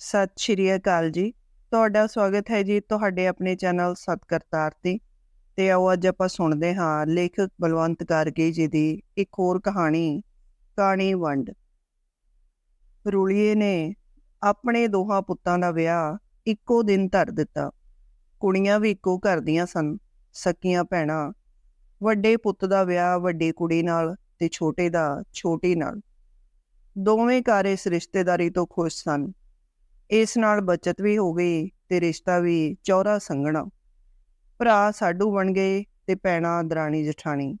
ਸਤਿ ਸ਼੍ਰੀ ਅਕਾਲ ਜੀ। ਤੁਹਾਡਾ ਸਵਾਗਤ ਹੈ ਜੀ ਤੁਹਾਡੇ ਆਪਣੇ ਚੈਨਲ ਸਤਕਰਤਾਰ ਤੇ। ਤੇ ਆਓ ਅੱਜ ਆਪਾਂ ਸੁਣਦੇ ਹਾਂ ਲੇਖਕ ਬਲਵੰਤ ਗਾਰਗੀ ਜੀ ਦੀ ਇੱਕ ਹੋਰ ਕਹਾਣੀ ਕਹਾਣੀ ਵੰਡ। ਰੂਲੀਏ ਨੇ ਆਪਣੇ ਦੋਹਾਂ ਪੁੱਤਾਂ ਦਾ ਵਿਆਹ ਇੱਕੋ ਦਿਨ ਧਰ ਦਿੱਤਾ। ਕੁੜੀਆਂ ਵੀ ਇੱਕੋ ਘਰ ਦੀਆਂ ਸਨ, ਸਕੀਆਂ ਭੈਣਾਂ। ਵੱਡੇ ਪੁੱਤ ਦਾ ਵਿਆਹ ਵੱਡੀ ਕੁੜੀ ਨਾਲ ਤੇ ਛੋਟੇ ਦਾ ਛੋਟੀ ਨਾਲ। ਦੋਵੇਂ ਘਰ ਇਸ ਰਿਸ਼ਤੇਦਾਰੀ ਤੋਂ ਖੁਸ਼ ਸਨ। ਇਸ ਨਾਲ ਬਚਤ ਵੀ ਹੋ ਗਈ ਤੇ ਰਿਸ਼ਤਾ ਵੀ ਚੌਰਾ ਸੰਗਣਾ ਭਰਾ ਸਾਡੂ ਬਣ ਗਏ ਤੇ ਪੈਣਾ ਦਰਾਣੀ ਜਠਾਣੀ।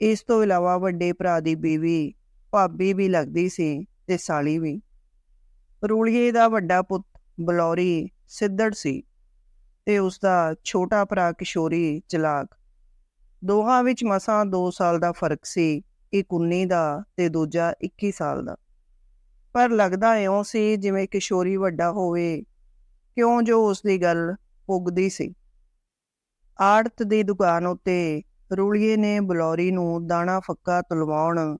ਇਸ ਤੋਂ ਇਲਾਵਾ ਵੱਡੇ ਭਰਾ ਦੀ ਬੀਵੀ, ਭਾਬੀ ਵੀ ਲੱਗਦੀ ਸੀ ਤੇ ਸਾਲੀ ਵੀ। ਰੂਲੀਏ ਦਾ ਵੱਡਾ ਪੁੱਤ ਬਲੌਰੀ ਸਿੱਧੜ ਸੀ ਤੇ ਉਸ ਦਾ ਛੋਟਾ ਭਰਾ ਕਿਸ਼ੋਰੀ ਚਲਾਕ। ਦੋਹਾਂ ਵਿੱਚ ਮਸਾਂ 2 ਸਾਲ ਦਾ ਫ਼ਰਕ ਸੀ, ਇੱਕ 19 ਦਾ ਤੇ ਦੂਜਾ 21 ਸਾਲ ਦਾ। ਪਰ ਲੱਗਦਾ ਇਉਂ ਸੀ ਜਿਵੇਂ ਕਿਸ਼ੋਰੀ ਵੱਡਾ ਹੋਵੇ। ਕਿਉਂ ਜੋ ਉਸ ਦੀ ਗੱਲ ਪੁੱਗਦੀ ਸੀ। ਆੜਤ ਦੀ ਦੁਕਾਨ ਉੱਤੇ ਰੂਲੀਏ ਨੇ ਬਲੌਰੀ ਨੂੰ ਦਾਣਾ ਫੱਕਾ ਤੁਲਵਾਉਣ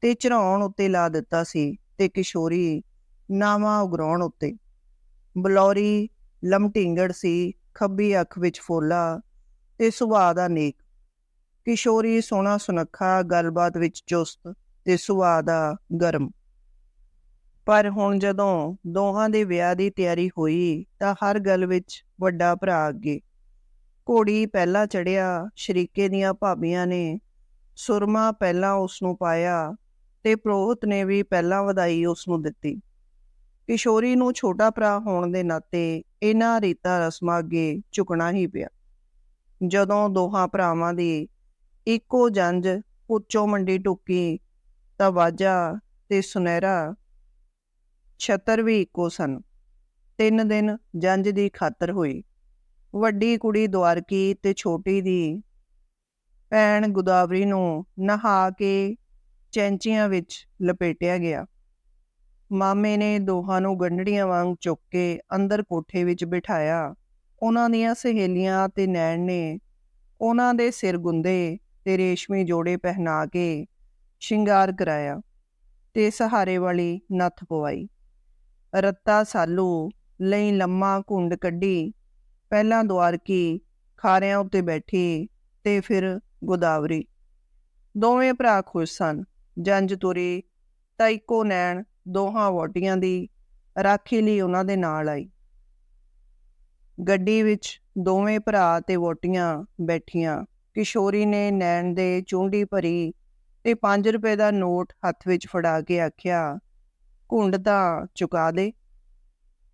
ਤੇ ਚੜਾਉਣ ਉੱਤੇ ਲਾ ਦਿੱਤਾ ਸੀ ਤੇ ਕਿਸ਼ੋਰੀ ਨਾਵਾ ਉਗਰਾਉਣ ਉੱਤੇ। ਬਲੌਰੀ ਲਮਟਿੰਗੜ ਸੀ, ਖੱਬੀ ਅੱਖ ਵਿੱਚ ਫੋਲਾ ਤੇ ਸੁਭਾਅ ਦਾ ਨੇਕ। ਕਿਸ਼ੋਰੀ ਸੋਹਣਾ ਸੁਨੱਖਾ, ਗੱਲਬਾਤ ਵਿੱਚ ਚੁਸਤ ਤੇ ਸੁਭਾਅ ਦਾ ਗਰਮ। ਪਰ ਹੁਣ ਜਦੋਂ ਦੋਹਾਂ ਦੇ ਵਿਆਹ ਦੀ ਤਿਆਰੀ ਹੋਈ ਤਾਂ ਹਰ ਗੱਲ ਵਿੱਚ ਵੱਡਾ ਭਰਾ ਅੱਗੇ। ਘੋੜੀ ਪਹਿਲਾਂ ਚੜਿਆ, ਸ਼ਰੀਕੇ ਦੀਆਂ ਭਾਬੀਆਂ ਨੇ ਸੁਰਮਾ ਪਹਿਲਾਂ ਉਸ ਨੂੰ ਪਾਇਆ ਤੇ ਪ੍ਰੋਹਤ ਨੇ ਵੀ ਪਹਿਲਾਂ ਵਧਾਈ ਉਸ ਨੂੰ ਦਿੱਤੀ। ਕਿਸ਼ੋਰੀ ਨੂੰ ਛੋਟਾ ਭਰਾ ਹੋਣ ਦੇ ਨਾਤੇ ਇਹਨਾਂ ਰੀਤਾ ਰਸਮਾਂ ਅੱਗੇ ਝੁਕਣਾ ਹੀ ਪਿਆ। ਜਦੋਂ ਦੋਹਾਂ ਭਰਾਵਾਂ ਦੀ ਇੱਕੋ ਜੰਜ ਉੱਚੋ ਮੰਡੀ ਟੁੱਕੀ ਤਾਂ ਵਾਜਾ ਤੇ ਸੁਨਹਿਰਾ ਛਤਰ ਵੀ ਇੱਕੋ ਸਨ। ਤਿੰਨ ਦਿਨ ਜੰਜ ਦੀ ਖਾਤਰ ਹੋਈ। ਵੱਡੀ ਕੁੜੀ ਦਵਾਰਕੀ ਤੇ ਛੋਟੀ ਦੀ ਭੈਣ ਗੁਦਾਵਰੀ ਨੂੰ ਨਹਾ ਕੇ ਚੈਂਚੀਆਂ ਵਿੱਚ ਲਪੇਟਿਆ ਗਿਆ। ਮਾਮੇ ਨੇ ਦੋਹਾਂ ਨੂੰ ਗੰਢੜੀਆਂ ਵਾਂਗ ਚੁੱਕ ਕੇ ਅੰਦਰ ਕੋਠੇ ਵਿੱਚ ਬਿਠਾਇਆ। ਉਹਨਾਂ ਦੀਆਂ ਸਹੇਲੀਆਂ ਤੇ ਨੈਣ ਨੇ ਉਹਨਾਂ ਦੇ ਸਿਰ ਗੁੰਦੇ ਤੇ ਰੇਸ਼ਮੀ ਜੋੜੇ ਪਹਿਨਾ ਕੇ ਸ਼ਿੰਗਾਰ ਕਰਾਇਆ ਤੇ ਸਹਾਰੇ ਵਾਲੀ ਨੱਥ ਪਵਾਈ। ਰੱਤਾ ਸਾਲੂ ਲਈ ਲੰਮਾ ਘੁੰਡ ਕੱਢੀ, ਪਹਿਲਾਂ ਦਵਾਰਕੀ ਖਾਰਿਆਂ ਉੱਤੇ ਬੈਠੀ ਤੇ ਫਿਰ ਗੋਦਾਵਰੀ। ਦੋਵੇਂ ਭਰਾ ਖੁਸ਼ ਸਨ। ਜੰਜ ਤੁਰੀ ਤਾਂ ਇੱਕੋ ਨੈਣ ਦੋਹਾਂ ਵੋਟੀਆਂ ਦੀ ਰਾਖੀ ਲਈ ਉਹਨਾਂ ਦੇ ਨਾਲ ਆਈ। ਗੱਡੀ ਵਿੱਚ ਦੋਵੇਂ ਭਰਾ ਤੇ ਵੋਟੀਆਂ ਬੈਠੀਆਂ। ਕਿਸ਼ੋਰੀ ਨੇ ਨੈਣ ਦੇ ਚੁੰਡੀ ਭਰੀ ਤੇ 5 ਰੁਪਏ ਦਾ ਨੋਟ ਹੱਥ ਵਿੱਚ ਫੜਾ ਕੇ ਆਖਿਆ ਘੁੰਡ ਤਾਂ ਚੁਕਾ ਦੇ।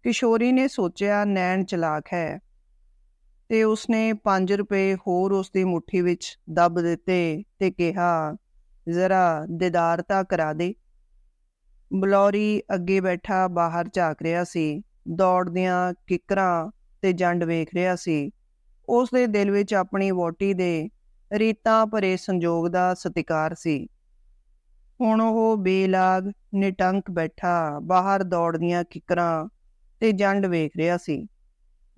ਕਿਸ਼ੋਰੀ ਨੇ ਸੋਚਿਆ, ਨੈਣ ਚਲਾਕ ਹੈ। ਤੇ ਉਸਨੇ 5 ਰੁਪਏ ਹੋਰ ਉਸ ਦੀ ਮੁਠੀ ਵਿੱਚ ਦੱਬ ਦਿੱਤੇ ਤੇ ਕਿਹਾ, ਜ਼ਰਾ ਦੀਦਾਰ ਤਾਂ ਕਰਾ ਦੇ। ਬਲੌਰੀ ਅੱਗੇ ਬੈਠਾ ਬਾਹਰ ਝਾਕ ਰਿਹਾ ਸੀ, ਦੌੜਦਿਆਂ ਕਿਕਰਾਂ ਤੇ ਜੰਡ ਵੇਖ ਰਿਹਾ ਸੀ। ਉਸ ਦੇ ਦਿਲ ਵਿੱਚ ਆਪਣੀ ਵੋਟੀ ਦੇ ਰੀਤਾਂ ਭਰੇ ਸੰਜੋਗ ਦਾ ਸਤਿਕਾਰ ਸੀ। ਹੁਣ ਉਹ ਬੇਲਾਗ ਨਿਟੰਕ ਬੈਠਾ ਬਾਹਰ ਦੌੜਦੀਆਂ ਕਿਕਰਾਂ ਤੇ ਜੰਡ ਵੇਖ ਰਿਹਾ ਸੀ।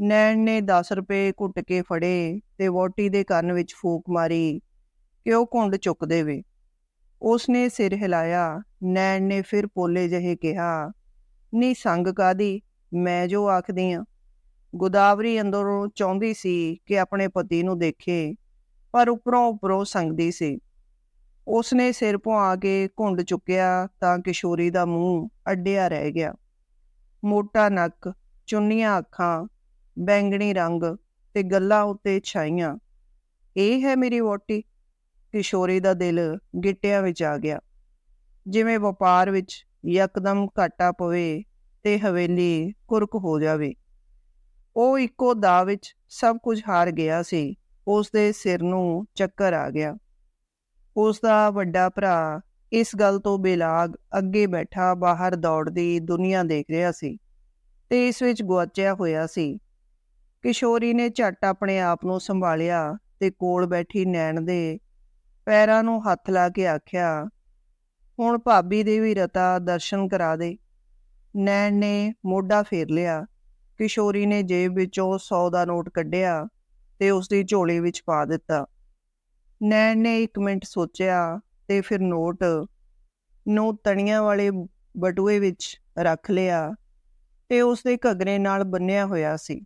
ਨੈਣ ਨੇ 10 ਰੁਪਏ ਘੁੱਟ ਕੇ ਫੜੇ ਤੇ ਵੋਟੀ ਦੇ ਕੰਨ ਵਿੱਚ ਫੂਕ ਮਾਰੀ ਕਿ ਉਹ ਘੁੰਡ ਚੁੱਕ ਦੇਵੇ। ਉਸਨੇ ਸਿਰ ਹਿਲਾਇਆ, ਨੈਣ ਨੇ ਫਿਰ ਪੋਲੇ ਜਿਹੇ ਕਿਹਾ, ਨੀ ਸੰਗ ਕਾਦੀ ਮੈਂ ਜੋ ਆਖਦੀ ਆ। ਗੋਦਾਵਰੀ ਅੰਦਰੋਂ ਚਾਹੁੰਦੀ ਸੀ ਕਿ ਆਪਣੇ ਪਤੀ ਨੂੰ ਦੇਖੇ, ਪਰ ਉੱਪਰੋਂ ਉੱਪਰੋਂ ਸੰਗਦੀ ਸੀ। ਉਸਨੇ ਸਿਰ ਪੁਆ ਕੇ ਘੁੰਡ ਚੁੱਕਿਆ ਤਾਂ ਕਿਸ਼ੋਰੀ ਦਾ ਮੂੰਹ ਅੱਡਿਆ ਰਹਿ ਗਿਆ। ਮੋਟਾ ਨੱਕ, ਚੁੰਨੀਆਂ ਅੱਖਾਂ, ਬੈਂਗਣੀ ਰੰਗ ਤੇ ਗੱਲਾਂ ਉੱਤੇ ਛਾਈਆਂ। ਇਹ ਹੈ ਮੇਰੀ ਵੋਟੀ ਕਿਸ਼ੋਰੀ ਦਾ ਦਿਲ ਗਿੱਟਿਆਂ ਵਿੱਚ ਆ ਗਿਆ। ਜਿਵੇਂ ਵਪਾਰ ਵਿੱਚ ਯਕਦਮ ਘਾਟਾ ਪਵੇ ਤੇ ਹਵੇਲੀ ਕੁਰਕ ਹੋ ਜਾਵੇ। ਉਹ ਇੱਕੋ ਦਾ ਵਿੱਚ ਸਭ ਕੁਝ ਹਾਰ ਗਿਆ ਸੀ। ਉਸ ਦੇ ਸਿਰ ਨੂੰ ਚੱਕਰ ਆ ਗਿਆ। ਉਸ ਦਾ ਵੱਡਾ ਭਰਾ ਇਸ ਗੱਲ ਤੋਂ ਬੇਲਾਗ ਅੱਗੇ ਬੈਠਾ ਬਾਹਰ ਦੌੜਦੀ ਦੁਨੀਆ ਦੇਖ ਰਿਹਾ ਸੀ ਤੇ ਇਸ ਵਿੱਚ ਗੁਆਚਿਆ ਹੋਇਆ ਸੀ। ਕਿਸ਼ੋਰੀ ਨੇ ਝੱਟ ਆਪਣੇ ਆਪ ਨੂੰ ਸੰਭਾਲਿਆ ਤੇ ਕੋਲ ਬੈਠੀ ਨੈਣ ਦੇ ਪੈਰਾਂ ਨੂੰ ਹੱਥ ਲਾ ਕੇ ਆਖਿਆ, ਹੁਣ ਭਾਬੀ ਦੇ ਵੀ ਰਤਾ ਦਰਸ਼ਨ ਕਰਾ ਦੇ। ਨੈਣ ਨੇ ਮੋਢਾ ਫੇਰ ਲਿਆ। ਕਿਸ਼ੋਰੀ ਨੇ ਜੇਬ ਵਿੱਚੋਂ 100 ਦਾ ਨੋਟ ਕੱਢਿਆ ਤੇ ਉਸ ਦੀ ਝੋਲੀ ਵਿੱਚ ਪਾ ਦਿੱਤਾ। ਨੈਣ ਨੇ ਇੱਕ ਮਿੰਟ ਸੋਚਿਆ ਤੇ ਫਿਰ ਨੋਟ ਨੂੰ ਤਣੀਆਂ ਵਾਲੇ ਬਟੂਏ ਵਿੱਚ ਰੱਖ ਲਿਆ ਤੇ ਉਸਦੇ ਘੱਗਰੇ ਨਾਲ ਬੰਨਿਆ ਹੋਇਆ ਸੀ।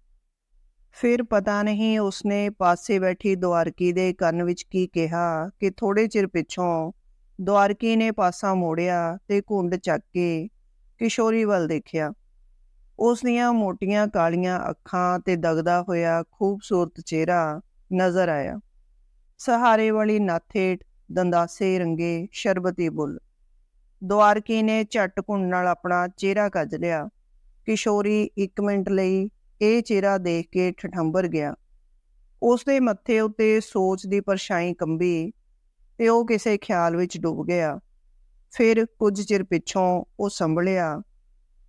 ਫਿਰ ਪਤਾ ਨਹੀਂ ਉਸਨੇ ਪਾਸੇ ਬੈਠੀ ਦੁਆਰਕੀ ਦੇ ਕੰਨ ਵਿੱਚ ਕੀ ਕਿਹਾ ਕਿ ਥੋੜੇ ਚਿਰ ਪਿੱਛੋਂ ਦੁਆਰਕੀ ਨੇ ਪਾਸਾ ਮੋੜਿਆ ਤੇ ਘੁੰਡ ਚੱਕ ਕੇ ਕਿਸ਼ੋਰੀ ਵੱਲ ਦੇਖਿਆ। ਉਸ ਦੀਆਂ ਮੋਟੀਆਂ ਕਾਲੀਆਂ ਅੱਖਾਂ ਤੇ ਦਗਦਾ ਹੋਇਆ ਖੂਬਸੂਰਤ ਚਿਹਰਾ ਨਜ਼ਰ ਆਇਆ। ਸਹਾਰੇ ਵਾਲੀ ਨਾਥੇਟ ਦੰਦਾਸੇ ਰੰਗੇ ਸ਼ਰਬਤੀ ਬੁੱਲ। ਦੁਆਰਕੀ ਨੇ ਝੱਟ ਘੁੰਡ ਨਾਲ ਆਪਣਾ ਚਿਹਰਾ ਕੱਜ ਲਿਆ। ਕਿਸ਼ੋਰੀ 1 ਮਿੰਟ ਲਈ ਇਹ ਚਿਹਰਾ ਦੇਖ ਕੇ ਠਠੰਬਰ ਗਿਆ। ਉਸ ਦੇ ਮੱਥੇ ਉੱਤੇ ਸੋਚ ਦੀ ਪਰਛਾਈ ਕੰਬੀ ਤੇ ਉਹ ਕਿਸੇ ਖਿਆਲ ਵਿੱਚ ਡੁੱਬ ਗਿਆ। ਫਿਰ ਕੁਝ ਚਿਰ ਪਿੱਛੋਂ ਉਹ ਸੰਭਲਿਆ।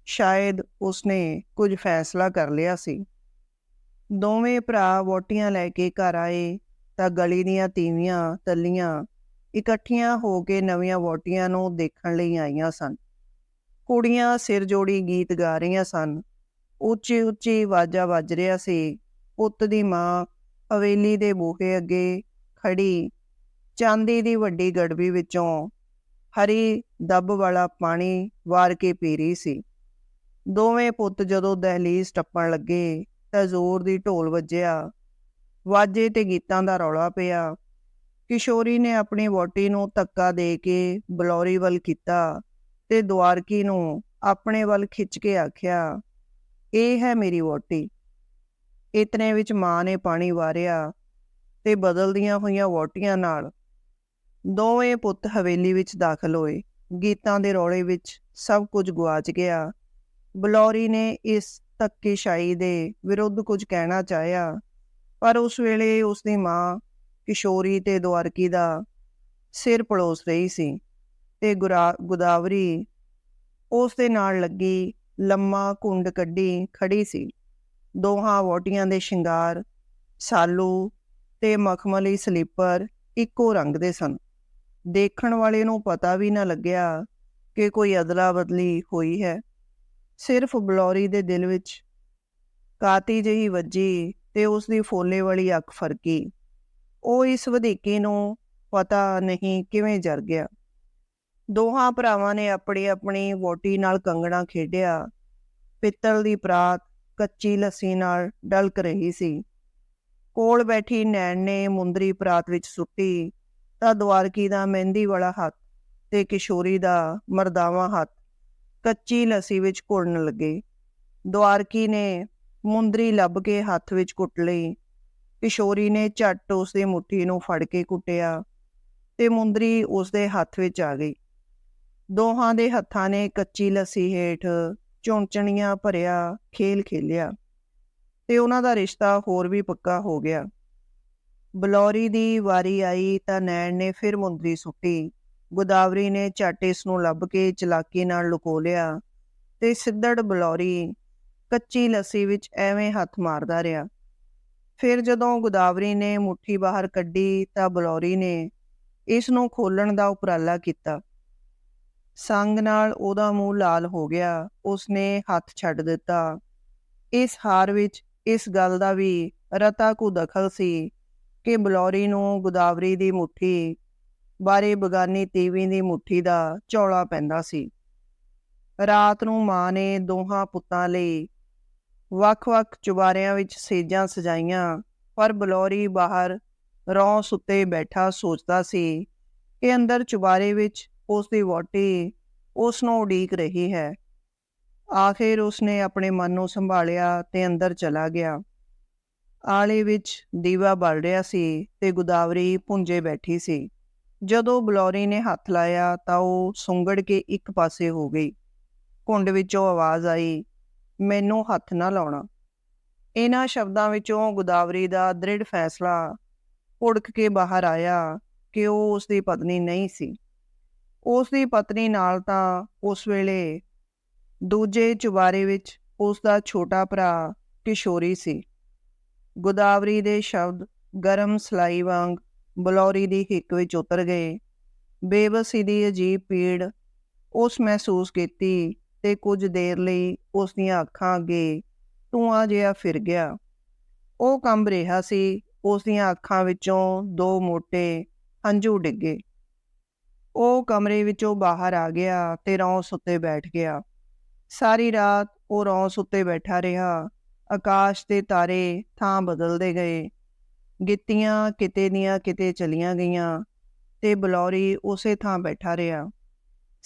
ਸ਼ਾਇਦ ਉਸਨੇ ਕੁਝ ਫੈਸਲਾ ਕਰ ਲਿਆ ਸੀ। ਦੋਵੇਂ ਭਰਾ ਵੋਟੀਆਂ ਲੈ ਕੇ ਘਰ ਆਏ ਤਾਂ ਗਲੀ ਦੀਆਂ ਤੀਵੀਆਂ, ਤੱਲੀਆਂ ਇਕੱਠੀਆਂ ਹੋ ਕੇ ਨਵੀਆਂ ਵੋਟੀਆਂ ਨੂੰ ਦੇਖਣ ਲਈ ਆਈਆਂ ਸਨ। ਕੁੜੀਆਂ ਸਿਰ ਜੋੜੀ ਗੀਤ ਗਾ ਰਹੀਆਂ ਸਨ। ਉੱਚੀ ਉੱਚੀ ਆਵਾਜ਼ਾਂ ਵੱਜ ਰਿਹਾ ਸੀ। ਪੁੱਤ ਦੀ ਮਾਂ ਹਵੇਲੀ ਦੇ ਬੂਹੇ ਅੱਗੇ ਖੜੀ ਚਾਂਦੀ ਦੀ ਵੱਡੀ ਗੜਬੀ ਵਿੱਚੋਂ ਹਰੀ ਦੱਬ ਵਾਲਾ ਪਾਣੀ ਵਾਰ ਕੇ ਪੀ ਰਹੀ ਸੀ। ਦੋਵੇਂ ਪੁੱਤ ਜਦੋਂ ਦਹਲੀਜ਼ ਟੱਪਣ ਲੱਗੇ ਤਾਂ ਜ਼ੋਰ ਦੀ ਢੋਲ ਵੱਜਿਆ। ਵਾਜੇ ਤੇ ਗੀਤਾਂ ਦਾ ਰੌਲਾ ਪਿਆ। ਕਿਸ਼ੋਰੀ ਨੇ ਆਪਣੀ ਵੋਟੀ ਨੂੰ ਧੱਕਾ ਦੇ ਕੇ ਬਲੌਰੀ ਵੱਲ ਕੀਤਾ ਤੇ ਦੁਆਰਕੀ ਨੂੰ ਆਪਣੇ ਵੱਲ ਖਿੱਚ ਕੇ ਆਖਿਆ, ਇਹ ਹੈ ਮੇਰੀ ਵੋਟੀ ਇਤਨੇ ਵਿੱਚ ਮਾਂ ਨੇ ਪਾਣੀ ਵਾਰਿਆ ਤੇ ਬਦਲਦੀਆਂ ਹੋਈਆਂ ਵੋਟੀਆਂ ਨਾਲ ਦੋਵੇਂ ਪੁੱਤ ਹਵੇਲੀ ਵਿੱਚ ਦਾਖਲ ਹੋਏ। ਗੀਤਾਂ ਦੇ ਰੌਲੇ ਵਿੱਚ ਸਭ ਕੁਝ ਗੁਆਚ ਗਿਆ। ਬਲੌਰੀ ਨੇ ਇਸ ਧੱਕੇਸ਼ਾਹੀ ਦੇ ਵਿਰੁੱਧ ਕੁਝ ਕਹਿਣਾ ਚਾਹਿਆ ਪਰ ਉਸ ਵੇਲੇ ਉਸ ਦੀ ਮਾਂ ਕਿਸ਼ੋਰੀ ਤੇ ਦੁਆਰਕੀ ਦਾ ਸਿਰ ਪਲੋਸ ਰਹੀ ਸੀ ਤੇ ਗੁਦਾਵਰੀ ਉਸ ਦੇ ਨਾਲ ਲੱਗੀ ਲੰਮਾ ਕੁੰਡ ਕੱਢੀ ਖੜੀ ਸੀ। ਦੋਹਾਂ ਵੋਟੀਆਂ ਦੇ ਸ਼ਿੰਗਾਰ, ਸਾਲੂ ਤੇ ਮਖਮਲੀ ਸਲੀਪਰ ਇੱਕੋ ਰੰਗ ਦੇ ਸਨ। ਦੇਖਣ ਵਾਲੇ ਨੂੰ ਪਤਾ ਵੀ ਨਾ ਲੱਗਿਆ ਕਿ ਕੋਈ ਅਦਲਾ ਬਦਲੀ ਹੋਈ ਹੈ। ਸਿਰਫ ਬਲੌਰੀ ਦੇ ਦਿਲ ਵਿੱਚ ਕਾਤੀ ਜਿਹੀ ਵੱਜੀ ਤੇ ਉਸ ਦੀ ਫੋਲੇ ਵਾਲੀ ਅੱਖ ਫਰਕੀ। ਉਹ ਇਸ ਵਧੇਕੇ ਨੂੰ ਪਤਾ ਨਹੀਂ ਕਿਵੇਂ ਜਰ ਗਿਆ। ਦੋਹਾਂ ਭਰਾਵਾਂ ਨੇ ਆਪਣੀ ਆਪਣੀ ਵੋਟੀ ਨਾਲ ਕੰਗਣਾ ਖੇਡਿਆ। ਪਿੱਤਲ ਦੀ ਪ੍ਰਾਤ ਕੱਚੀ ਲੱਸੀ ਨਾਲ ਡਲਕ ਰਹੀ ਸੀ। ਕੋਲ ਬੈਠੀ ਨੈਣ ਨੇ ਮੁੰਦਰੀ ਪ੍ਰਾਤ ਵਿੱਚ ਸੁੱਟੀ ਤਾਂ ਦਵਾਰਕੀ ਦਾ ਮਹਿੰਦੀ ਵਾਲਾ ਹੱਥ ਤੇ ਕਿਸ਼ੋਰੀ ਦਾ ਮਰਦਾਵਾ ਹੱਥ ਕੱਚੀ ਲੱਸੀ ਵਿੱਚ ਘੁਲਣ ਲੱਗੇ। ਦਵਾਰਕੀ ਨੇ ਮੁੰਦਰੀ ਲੱਭ ਕੇ ਹੱਥ ਵਿੱਚ ਕੁੱਟ ਲਈ। ਕਿਸ਼ੋਰੀ ਨੇ ਝੱਟ ਉਸ ਦੀ ਮੁੱਠੀ ਨੂੰ ਫੜ ਕੇ ਕੁੱਟਿਆ ਤੇ ਮੁੰਦਰੀ ਉਸ ਦੇ ਹੱਥ ਵਿੱਚ ਆ ਗਈ। ਦੋਹਾਂ ਦੇ ਹੱਥਾਂ ਨੇ ਕੱਚੀ ਲੱਸੀ ਹੇਠ ਚੌਂਚਣੀਆਂ ਭਰਿਆ ਖੇਲ ਖੇਲਿਆ ਤੇ ਉਹਨਾਂ ਦਾ ਰਿਸ਼ਤਾ ਹੋਰ ਵੀ ਪੱਕਾ ਹੋ ਗਿਆ। ਬਲੌਰੀ ਦੀ ਵਾਰੀ ਆਈ ਤਾਂ ਨੈਣ ਨੇ ਫਿਰ ਮੁੰਦਰੀ ਸੁੱਟੀ। ਗੋਦਾਵਰੀ ਨੇ ਝੱਟ ਇਸ ਨੂੰ ਲੱਭ ਕੇ ਚਲਾਕੀ ਨਾਲ ਲੁਕੋ ਲਿਆ ਤੇ ਸਿੱਧੜ ਬਲੌਰੀ ਕੱਚੀ ਲੱਸੀ ਵਿੱਚ ਐਵੇਂ ਹੱਥ ਮਾਰਦਾ ਰਿਹਾ। ਫਿਰ ਜਦੋਂ ਗੋਦਾਵਰੀ ਨੇ ਮੁੱਠੀ ਬਾਹਰ ਕੱਢੀ ਤਾਂ ਬਲੌਰੀ ਨੇ ਇਸ ਨੂੰ ਖੋਲਣ ਦਾ ਉਪਰਾਲਾ ਕੀਤਾ। ਸੰਗ ਨਾਲ ਉਹਦਾ ਮੂੰਹ ਲਾਲ ਹੋ ਗਿਆ। ਉਸਨੇ ਹੱਥ ਛੱਡ ਦਿੱਤਾ। ਇਸ ਹਾਰ ਵਿੱਚ ਇਸ ਗੱਲ ਦਾ ਵੀ ਰਤਾ ਕੋ ਦਖਲ ਸੀ ਕਿ ਬਲੌਰੀ ਨੂੰ ਗੋਦਾਵਰੀ ਦੀ ਮੁੱਠੀ ਬਾਰੇ ਬਗਾਨੀ ਤੀਵੀ ਦੀ ਮੁੱਠੀ ਦਾ ਚੌਲਾ ਪੈਂਦਾ ਸੀ। ਰਾਤ ਨੂੰ ਮਾਂ ਨੇ ਦੋਹਾਂ ਪੁੱਤਾਂ ਲਈ ਵੱਖ-ਵੱਖ ਚੁਬਾਰਿਆਂ ਵਿੱਚ ਸੇਜਾਂ ਸਜਾਈਆਂ, ਪਰ ਬਲੌਰੀ ਬਾਹਰ ਰੌਂ ਸੁੱਤੇ ਬੈਠਾ ਸੋਚਦਾ ਸੀ ਕਿ ਅੰਦਰ ਚੁਬਾਰੇ ਵਿੱਚ ਉਸ ਦੀ ਵੋਟੀ ਉਸ ਨੂੰ ਉਡੀਕ ਰਹੀ ਹੈ। ਆਖਿਰ ਉਸਨੇ ਆਪਣੇ ਮਨ ਨੂੰ ਸੰਭਾਲਿਆ ਤੇ ਅੰਦਰ ਚਲਾ ਗਿਆ। ਆਲੇ ਵਿੱਚ ਦੀਵਾ ਬਲ ਰਿਹਾ ਸੀ ਤੇ ਗੁਦਾਵਰੀ ਪੁੰਜੇ ਬੈਠੀ ਸੀ। ਜਦੋਂ ਬਲੌਰੀ ਨੇ ਹੱਥ ਲਾਇਆ ਤਾਂ ਉਹ ਸੁੰਗੜ ਕੇ ਇੱਕ ਪਾਸੇ ਹੋ ਗਈ। ਕੁੰਡ ਵਿੱਚੋਂ ਆਵਾਜ਼ ਆਈ ਮੈਨੂੰ ਹੱਥ ਨਾ ਲਾਉਣਾ। ਇਹਨਾਂ ਸ਼ਬਦਾਂ ਵਿੱਚੋਂ ਗੋਦਾਵਰੀ ਦਾ ਦ੍ਰਿੜ ਫੈਸਲਾ ਉੜਕ ਕੇ ਬਾਹਰ ਆਇਆ ਕਿ ਉਹ ਉਸ ਦੀ ਪਤਨੀ ਨਹੀਂ ਸੀ। ਉਸ ਦੀ ਪਤਨੀ ਨਾਲ ਤਾਂ ਉਸ ਵੇਲੇ ਦੂਜੇ ਚੁਬਾਰੇ ਵਿੱਚ ਉਸ ਦਾ ਛੋਟਾ ਭਰਾ ਕਿਸ਼ੋਰੀ ਸੀ। ਗੋਦਾਵਰੀ ਦੇ ਸ਼ਬਦ ਗਰਮ ਸਲਾਈ ਵਾਂਗ ਬਲੌਰੀ ਦੀ ਹਿੱਕ ਵਿੱਚ ਉਤਰ ਗਏ। ਬੇਬਸੀ ਦੀ ਅਜੀਬ ਪੀੜ ਉਸ ਮਹਿਸੂਸ ਕੀਤੀ ਤੇ ਕੁਝ ਦੇਰ ਲਈ ਉਸ ਦੀਆਂ ਅੱਖਾਂ ਅੱਗੇ ਧੂਆਂ ਜਿਹਾ ਫਿਰ ਗਿਆ। ਉਹ ਕੰਬ ਰਿਹਾ ਸੀ। ਉਸ ਦੀਆਂ ਅੱਖਾਂ ਵਿੱਚੋਂ ਦੋ ਮੋٹے ਹੰਝੂ ਡਿੱਗੇ। ਉਹ ਕਮਰੇ ਵਿੱਚੋਂ ਬਾਹਰ ਆ ਗਿਆ ਤੇ ਰੌਂਸ ਉੱਤੇ ਬੈਠ ਗਿਆ। ਸਾਰੀ ਰਾਤ ਉਹ ਰੌਂਸ ਉੱਤੇ ਬੈਠਾ ਰਿਹਾ। ਆਕਾਸ਼ ਦੇ ਤਾਰੇ ਥਾਂ ਬਦਲਦੇ ਗਏ। ਗਿੱਤੀਆਂ ਕਿਤੇ ਦੀਆਂ ਕਿਤੇ ਚਲੀਆਂ ਗਈਆਂ ਤੇ ਬਲੌਰੀ ਉਸੇ ਥਾਂ ਬੈਠਾ ਰਿਹਾ।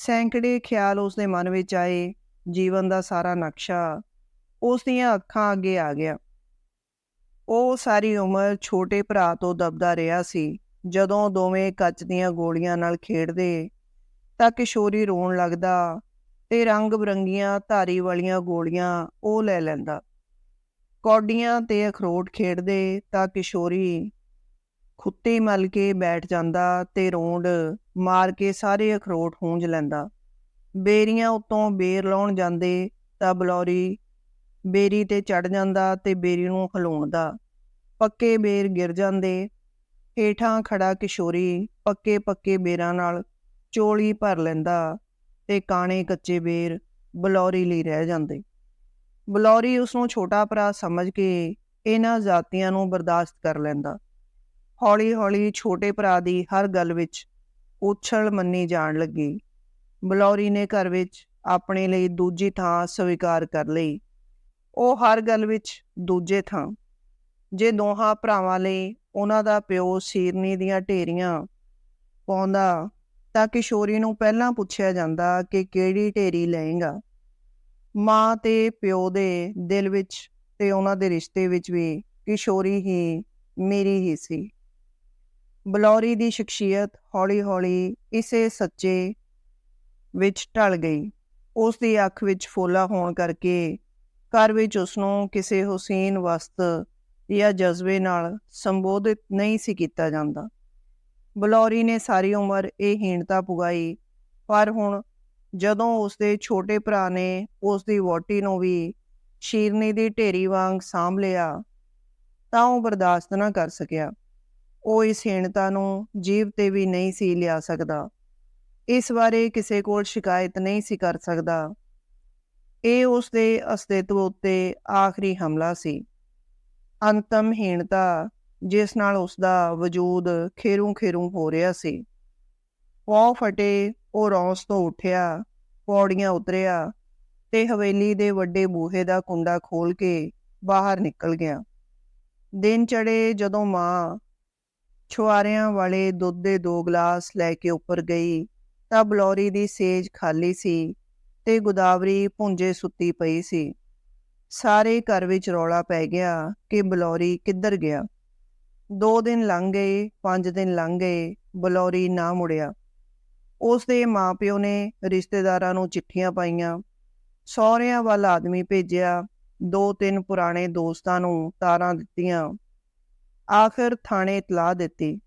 ਸੈਂਕੜੇ ਖਿਆਲ ਉਸ ਦੇ ਮਨ ਵਿੱਚ ਆਏ, ਜੀਵਨ ਦਾ ਸਾਰਾ ਨਕਸ਼ਾ ਉਸ ਦੀਆਂ ਅੱਖਾਂ ਅੱਗੇ ਆ ਗਿਆ। ਉਹ ਸਾਰੀ ਉਮਰ ਛੋਟੇ ਭਰਾ ਤੋਂ ਦਬਦਾ ਰਿਹਾ ਸੀ। ਜਦੋਂ ਦੋਵੇਂ ਕੱਚ ਦੀਆਂ ਗੋਲੀਆਂ ਨਾਲ ਖੇਡਦੇ ਤਾਂ ਕਿਸ਼ੋਰੀ ਰੋਣ ਲੱਗਦਾ ਤੇ ਰੰਗ ਬਰੰਗੀਆਂ ਧਾਰੀ ਵਾਲੀਆਂ ਗੋਲੀਆਂ ਉਹ ਲੈ ਲੈਂਦਾ। ਕੌਡੀਆਂ ਤੇ ਅਖਰੋਟ ਖੇਡਦੇ ਤਾਂ ਕਿਸ਼ੋਰੀ ਖੁੱਤੀ ਮਲ ਕੇ ਬੈਠ ਜਾਂਦਾ ਤੇ ਰੋਂਡ ਮਾਰ ਕੇ ਸਾਰੇ ਅਖਰੋਟ ਹੂੰਜ ਲੈਂਦਾ। ਬੇਰੀਆਂ ਉਤੋਂ ਬੇਰ ਲਾਉਣ ਜਾਂਦੇ ਤਾਂ ਬਲੌਰੀ ਬੇਰੀ ਤੇ ਚੜ ਜਾਂਦਾ ਤੇ ਬੇਰੀ ਨੂੰ ਹਲਾਉਂਦਾ ਪੱਕੇ ਬੇਰ ਗਿਰ ਜਾਂਦੇ, ਹੇਠਾਂ ਖੜਾ ਕਿਸ਼ੋਰੀ ਪੱਕੇ ਪੱਕੇ ਬੇਰਾਂ ਨਾਲ ਚੋਲੀ ਭਰ ਲੈਂਦਾ ਤੇ ਕਾਣੇ ਕੱਚੇ ਬੇਰ ਬਲੌਰੀ ਲਈ ਰਹਿ ਜਾਂਦੇ। ਬਲੌਰੀ ਉਸ ਨੂੰ ਛੋਟਾ ਭਰਾ ਸਮਝ ਕੇ ਇਹਨਾਂ ਜਾਤੀਆਂ ਨੂੰ ਬਰਦਾਸ਼ਤ ਕਰ ਲੈਂਦਾ। ਹੌਲੀ-ਹੌਲੀ ਛੋਟੇ ਭਰਾ ਦੀ ਹਰ ਗੱਲ ਵਿੱਚ ਉਛਲ ਮੰਨੀ ਜਾਣ ਲੱਗੀ। ਬਲੌਰੀ ਨੇ ਘਰ ਵਿੱਚ ਆਪਣੇ ਲਈ ਦੂਜੀ ਥਾਂ ਸਵੀਕਾਰ ਕਰ ਲਈ। ਉਹ ਹਰ ਗੱਲ ਵਿੱਚ ਦੂਜੇ ਥਾਂ। ਜੇ ਦੋਹਾਂ ਭਰਾਵਾਂ ਲਈ ਉਹਨਾਂ ਦਾ ਪਿਓ ਸੀਰਨੀ ਦੀਆਂ ਢੇਰੀਆਂ ਪਾਉਂਦਾ, ਤਾਂ ਕਿਸ਼ੋਰੀ ਨੂੰ ਪਹਿਲਾਂ ਪੁੱਛਿਆ ਜਾਂਦਾ ਕਿ ਕਿਹੜੀ ਢੇਰੀ ਲਏਗਾ। ਮਾਂ ਤੇ ਪਿਓ ਦੇ ਦਿਲ ਵਿੱਚ ਤੇ ਉਹਨਾਂ ਦੇ ਰਿਸ਼ਤੇ ਵਿੱਚ ਵੀ ਕਿਸ਼ੋਰੀ ਹੀ, ਮੇਰੀ ਹੀ ਸੀ। ਬਲੌਰੀ ਦੀ ਸ਼ਖਸੀਅਤ ਹੌਲੀ-ਹੌਲੀ ਇਸੇ ਸੱਚੇ ਵਿੱਚ ਢਲ ਗਈ। ਉਸ ਦੀ ਅੱਖ ਵਿੱਚ ਫੋਲਾ ਹੋਣ ਕਰਕੇ ਘਰ ਵਿੱਚ ਉਸ ਨੂੰ ਕਿਸੇ ਹੁਸੈਨ ਵਸਤ ਜਾਂ ਜਜ਼ਬੇ ਨਾਲ ਸੰਬੋਧਿਤ ਨਹੀਂ ਸੀ ਕੀਤਾ ਜਾਂਦਾ। ਬਲੌਰੀ ਨੇ ਸਾਰੀ ਉਮਰ ਇਹ ਹੀਣਤਾ ਪੁਗਾਈ, ਪਰ ਹੁਣ ਜਦੋਂ ਉਸ ਦੇ ਛੋਟੇ ਭਰਾ ਨੇ ਉਸ ਦੀ ਵੋਟੀ ਨੂੰ ਵੀ ਸ਼ੀਰਨੀ ਦੀ ਢੇਰੀ ਵਾਂਗ ਸਾਂਭ ਲਿਆ, ਤਾਂ ਉਹ ਬਰਦਾਸ਼ਤ ਨਾ ਕਰ ਸਕਿਆ। ਉਹ ਇਸ ਹੀਣਤਾ ਨੂੰ ਜੀਵ ਤੇ ਵੀ ਨਹੀਂ ਸੀ ਲਿਆ ਸਕਦਾ। ਇਸ ਬਾਰੇ ਕਿਸੇ ਕੋਲ ਸ਼ਿਕਾਇਤ ਨਹੀਂ ਸੀ ਕਰ ਸਕਦਾ। ਇਹ ਉਸ ਦੇ ਅਸਤਿਤਵ ਉੱਤੇ ਆਖਰੀ ਹਮਲਾ ਸੀ। ਅੰਤਮ ਹੀਣਤਾ, ਜਿਸ ਨਾਲ ਉਸ ਦਾ ਵਜੂਦ ਖੇਰੂ ਖੇਰੂ ਹੋ ਰਿਹਾ ਸੀ। ਪੌ ਫਟੇ, ਉਹ ਰੌਂਸ ਤੋਂ ਉੱਠਿਆ, ਪੌੜੀਆਂ ਉਤਰਿਆ ਤੇ ਹਵੇਲੀ ਦੇ ਵੱਡੇ ਬੂਹੇ ਦਾ ਕੁੰਡਾ ਖੋਲ ਕੇ ਬਾਹਰ ਨਿਕਲ ਗਿਆ। ਦਿਨ ਚੜੇ ਜਦੋਂ ਮਾਂ ਛੁਆਰਿਆਂ ਵਾਲੇ ਦੁੱਧ ਦੇ ਦੋ ਗਲਾਸ ਲੈ ਕੇ ਉੱਪਰ ਗਈ, ਤਾਂ ਬਲੌਰੀ ਦੀ ਸੇਜ ਖਾਲੀ ਸੀ ਤੇ ਗੋਦਾਵਰੀ ਪੁੰਜੇ ਸੁੱਤੀ ਪਈ ਸੀ। ਸਾਰੇ ਘਰ ਵਿੱਚ ਰੌਲਾ ਪੈ ਗਿਆ ਕਿ ਬਲੌਰੀ ਕਿੱਧਰ ਗਿਆ। ਦੋ ਦਿਨ ਲੰਘ ਗਏ, ਪੰਜ ਦਿਨ ਲੰਘ ਗਏ, ਬਲੌਰੀ ਨਾ ਮੁੜਿਆ। ਉਸ ਦੇ ਮਾਪਿਓ ਨੇ ਰਿਸ਼ਤੇਦਾਰਾਂ ਨੂੰ ਚਿੱਠੀਆਂ ਪਾਈਆਂ। ਸਹੁਰਿਆਂ ਵੱਲ ਆਦਮੀ ਭੇਜਿਆ, ਦੋ ਤਿੰਨ ਪੁਰਾਣੇ ਦੋਸਤਾਂ ਨੂੰ ਤਾਰਾਂ ਦਿੱਤੀਆਂ। ਆਖਰ ਥਾਣੇ ਇਤਲਾਹ ਦਿੱਤੀ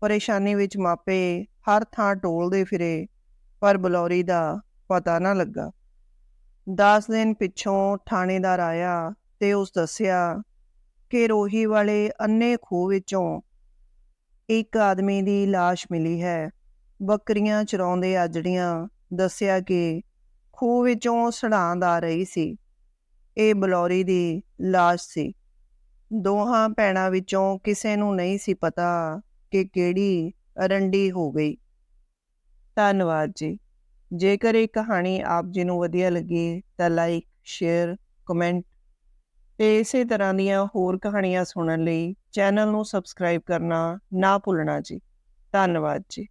ਪਰੇਸ਼ਾਨੀ ਵਿੱਚ ਮਾਪੇ ਹਰ ਥਾਂ ਟੋਲਦੇ ਫਿਰੇ ਪਰ ਬਲੌਰੀ ਦਾ ਪਤਾ ਨਾ ਲੱਗਾ 10 ਦਿਨ ਪਿੱਛੋਂ ਥਾਣੇਦਾਰ ਆਇਆ ਤੇ ਉਸ ਦੱਸਿਆ ਕਿ ਰੋਹੀ ਵਾਲੇ ਅੰਨੇ ਖੂਹ ਵਿੱਚੋਂ ਇੱਕ ਆਦਮੀ ਦੀ লাশ ਮਿਲੀ ਹੈ ਬੱਕਰੀਆਂ ਚਰਾਉਂਦੇ ਆਜੜੀਆਂ ਦੱਸਿਆ ਕਿ ਖੂਹ ਵਿੱਚੋਂ ਸੜਾਂਦ ਆ ਰਹੀ ਸੀ ਇਹ ਬਲੌਰੀ ਦੀ লাশ ਸੀ ਦੋਹਾਂ ਭੈਣਾਂ ਵਿੱਚੋਂ ਕਿਸੇ ਨੂੰ ਨਹੀਂ ਸੀ ਪਤਾ ਕਿ ਕਿਹੜੀ ਅਰੰਡੀ ਹੋ ਗਈ। ਧੰਨਵਾਦ ਜੀ। ਜੇਕਰ ਇਹ ਕਹਾਣੀ ਆਪ ਜੀ ਨੂੰ ਵਧੀਆ ਲੱਗੀ, ਤਾਂ ਲਾਈਕ ਸ਼ੇਅਰ ਕਮੈਂਟ ਤੇ ਇਸੇ ਤਰ੍ਹਾਂ ਦੀਆਂ ਹੋਰ ਕਹਾਣੀਆਂ ਸੁਣਨ ਲਈ ਚੈਨਲ ਨੂੰ ਸਬਸਕ੍ਰਾਈਬ ਕਰਨਾ ਨਾ ਭੁੱਲਣਾ ਜੀ। ਧੰਨਵਾਦ ਜੀ।